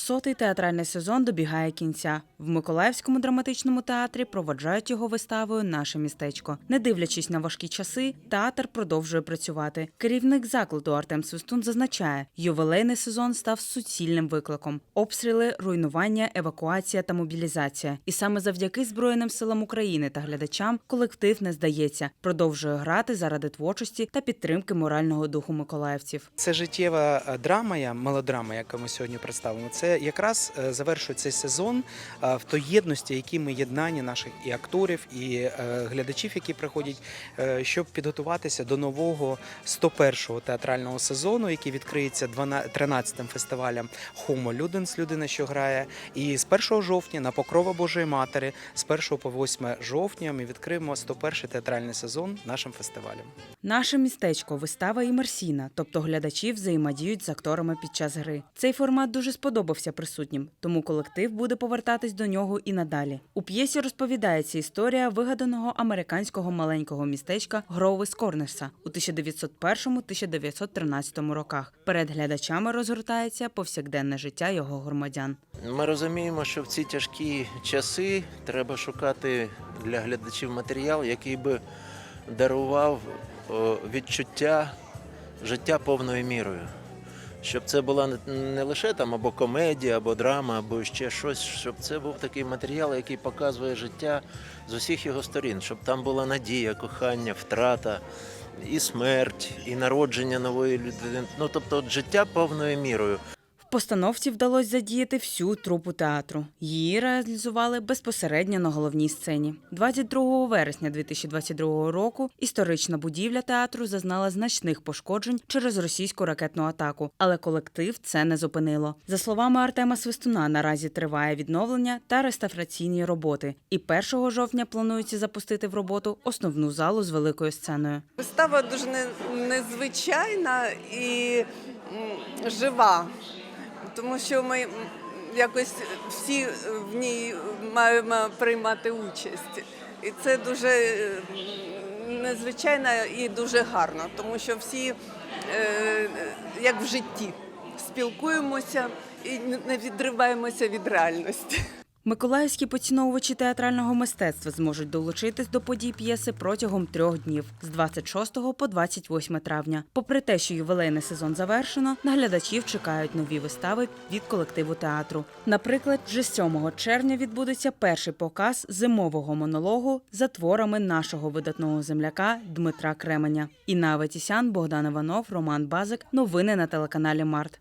Сотий театральний сезон добігає кінця. В Миколаївському драматичному театрі проводжають його виставою Наше містечко. Не дивлячись на важкі часи, театр продовжує працювати. Керівник закладу Артем Свистун зазначає, ювілейний сезон став суцільним викликом: обстріли, руйнування, евакуація та мобілізація. І саме завдяки Збройним силам України та глядачам колектив не здається, продовжує грати заради творчості та підтримки морального духу миколаївців. Це життєва е, драма, я- мелодрама, яку ми сьогодні представимо. Це якраз е, завершує цей сезон е, в той єдності, які ми єднання наших і акторів, і е, глядачів, які приходять, щоб підготуватися до нового 101-го театрального сезону, який відкриється 12 13-м фестивалем Homo Ludens, людина, що грає. І з 1 жовтня на Покрова Божої Матері, з 1 по 8 жовтня ми відкриємо 101-й театральний сезон нашим фестивалем. Наше містечко вистава імерсійна, тобто глядачі взаємодіють з акторами під час гри. Цей формат дуже сподобався присутнім, тому колектив буде повертатись до нього і надалі. У п'єсі розповідається історія вигаданого американського маленького містечка Гроуvis Корнерса у 1901-1913 роках. Перед глядачами розгортається повсякденне життя його громадян. Ми розуміємо, що в ці тяжкі часи треба шукати для глядачів матеріал, який би дарував відчуття життя повною мірою. Щоб це була не- лише там або комедія, або драма, або ще щось, щоб це був такий матеріал, який показує життя з усіх його сторін, щоб там була надія, кохання, втрата, і смерть, і народження нової людини. Ну тобто життя повною мірою. Постановці вдалося задіяти всю трупу театру. Її реалізували безпосередньо на головній сцені. 22 вересня 2022 року історична будівля театру зазнала значних пошкоджень через російську ракетну атаку, але колектив це не зупинило. За словами Артема Свистуна, наразі триває відновлення та реставраційні роботи. І 1 жовтня планується запустити в роботу основну залу з великою сценою. Вистава дуже не- незвичайна і жива, тому що ми якось всі в ній маємо приймати участь. І це дуже незвичайно і дуже гарно, тому що всі, е, як в житті, спілкуємося і не відриваємося від реальності. Миколаївські поціновувачі театрального мистецтва зможуть долучитись до подій п'єси протягом трьох днів з 26 по 28 травня. Попри те, що ювілейний сезон завершено, на глядачів чекають нові вистави від колективу театру. Наприклад, вже 7 червня відбудеться перший показ зимового монологу за творами нашого видатного земляка Дмитра Кременя. Інна Аветісян, Богдан Іванов, Роман Базик. Новини на телеканалі Март.